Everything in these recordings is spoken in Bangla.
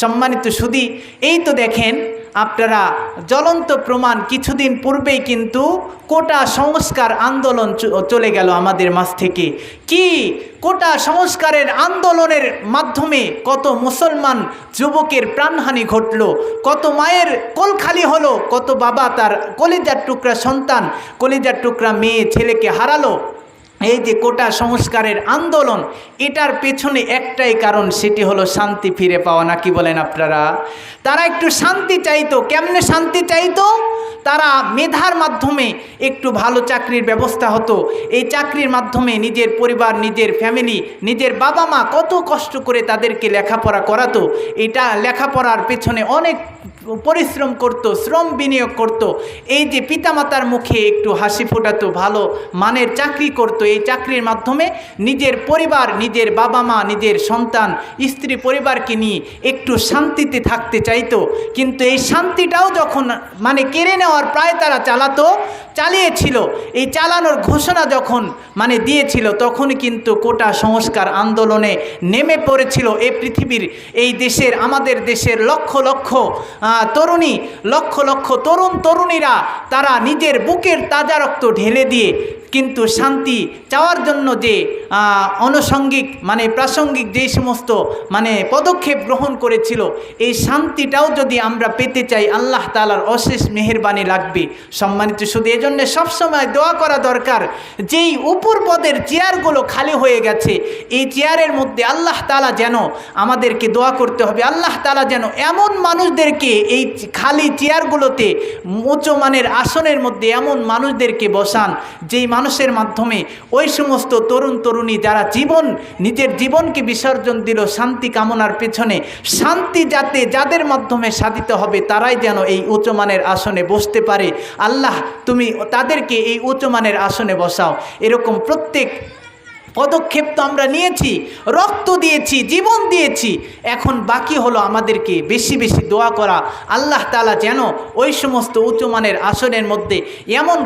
সম্মানিত সুদী এই তো দেখেন আপনারা জ্বলন্ত প্রমাণ কিছুদিন পূর্বেই কিন্তু কোটা সংস্কার আন্দোলন চলে গেল আমাদের মাঝ থেকে। কি? কোটা সংস্কারের আন্দোলনের মাধ্যমে কত মুসলমান যুবকের প্রাণহানি ঘটল, কত মায়ের কোল খালি হলো, কত বাবা তার কলিজার টুকরা সন্তান, কলিজার টুকরা মেয়ে, ছেলেকে হারালো এই যে কোটা সংস্কারের আন্দোলন, এটার পেছনে একটাই কারণ, সেটি হলো শান্তি ফিরে পাওয়া। নাকি বলেন আপনারা? তারা একটু শান্তি চাইতো। কেমনে শান্তি চাইতো? তারা মেধার মাধ্যমে একটু ভালো চাকরির ব্যবস্থা হতো। এই চাকরির মাধ্যমে নিজের পরিবার, নিজের ফ্যামিলি নিজের বাবা মা কত কষ্ট করে তাদেরকে লেখাপড়া করাতো। এটা লেখাপড়ার পেছনে অনেক পরিশ্রম করত, শ্রম বিনিয়োগ করত, এই যে পিতামাতার মুখে একটু হাসি ফোটাতো, ভালো মানের চাকরি করত, এই চাকরির মাধ্যমে নিজের পরিবার, নিজের বাবা মা নিজের সন্তান, স্ত্রী পরিবারকে নিয়ে একটু শান্তিতে থাকতে চাইতো। কিন্তু এই শান্তিটাও যখন মানে কেড়ে নেওয়ার প্রায় তারা চালাতো চালিয়েছিল। এই চালানোর ঘোষণা যখন মানে দিয়েছিল, তখন কিন্তু কোটা সংস্কার আন্দোলনে নেমে পড়েছিল এই পৃথিবীর, এই দেশের, আমাদের দেশের লক্ষ লক্ষ তরুণী, লক্ষ লক্ষ তরুণ তরুণীরা তারা নিজের বুকের তাজা রক্ত ঢেলে দিয়ে কিন্তু শান্তি চাওয়ার জন্য যে আহ, আনুষঙ্গিক মানে প্রাসঙ্গিক যে সমস্ত মানে পদক্ষেপ গ্রহণ করেছিল এই শান্তিটাও যদি আমরা পেতে চাই আল্লাহ তালার অশেষ মেহেরবানি লাগবে। সম্মানিত শুধু এজন্য সবসময় দোয়া করা দরকার যেই উপর পদের চেয়ারগুলো খালি হয়ে গেছে এই চেয়ারের মধ্যে আল্লাহ তালা যেন আমাদেরকে দোয়া করতে হবে। আল্লাহ তালা যেন এমন মানুষদেরকে এই খালি চেয়ারগুলোতে উঁচু মানের আসনের মধ্যে এমন মানুষদেরকে বসান যেই মানুষের মাধ্যমে ওই সমস্ত তরুণ তরুণী যারা জীবন, নিজের জীবনকে বিসর্জন দিল শান্তি কামনার পেছনে, শান্তি যাতে যাদের মাধ্যমে সাধিত হবে তারাই যেন এই উচ্চমানের আসনে বসতে পারে। আল্লাহ, তুমি তাদেরকে এই উচ্চমানের আসনে বসাও। এরকম প্রত্যেক পদক্ষেপ তো আমরা নিয়েছি, রক্ত দিয়েছি, জীবন দিয়েছি। এখন বাকি হলো আমাদেরকে বেশি বেশি দোয়া করা, আল্লাহ তালা যেন ওই সমস্ত উচ্চমানের আসনের মধ্যে এমন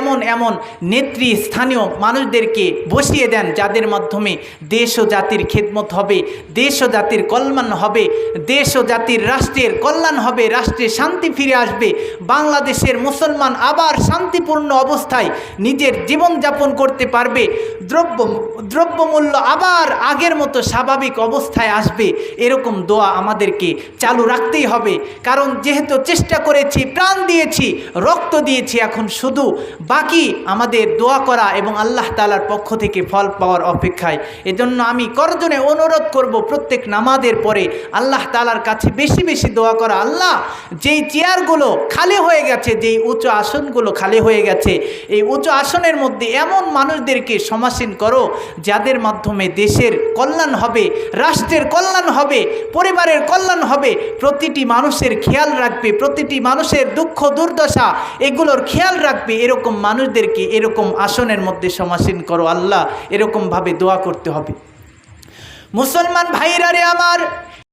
এমন এমন নেত্রী স্থানীয় মানুষদেরকে বসিয়ে দেন, যাদের মাধ্যমে দেশ ও জাতির খেদমত হবে, দেশ ও জাতির কল্যাণ হবে, দেশ ও জাতির রাষ্ট্রের কল্যাণ হবে, রাষ্ট্রে শান্তি ফিরে আসবে, বাংলাদেশের মুসলমান আবার শান্তিপূর্ণ অবস্থায় নিজের জীবনযাপন করতে পারবে, দ্রব্য দ্রব্যমূল্য আবার আগের মতো স্বাভাবিক অবস্থায় আসবে, এরকম দোয়া আমাদেরকে চালু রাখতেই হবে। কারণ যেহেতু চেষ্টা করেছি, প্রাণ দিয়েছি, রক্ত দিয়েছি, এখন শুধু বাকি আমাদের দোয়া করা এবং আল্লাহ তালার পক্ষ থেকে ফল পাওয়ার অপেক্ষায়। এজন্য আমি করজনে অনুরোধ করব, প্রত্যেক নামাজের পরে আল্লাহ তালার কাছে বেশি বেশি দোয়া করা, আল্লাহ, যেই চেয়ারগুলো খালি হয়ে গেছে, যেই উঁচু আসনগুলো খালি হয়ে গেছে, এই উঁচু আসনের মধ্যে এমন মানুষদেরকে সমাসীন করো যাদের মাধ্যমে দেশের কল্যাণ হবে, রাষ্ট্রের কল্যাণ হবে, পরিবারের কল্যাণ হবে, প্রতিটি মানুষের খেয়াল রাখবে, প্রতিটি মানুষের দুঃখ, দুর্দশা, এগুলোর খেয়াল রাখবে, এরকম মানুষদেরকে এরকম আসনের মধ্যে সমাসীন করো, আল্লাহ এরকমভাবে দোয়া করতে হবে। মুসলমান ভাইরারে আমার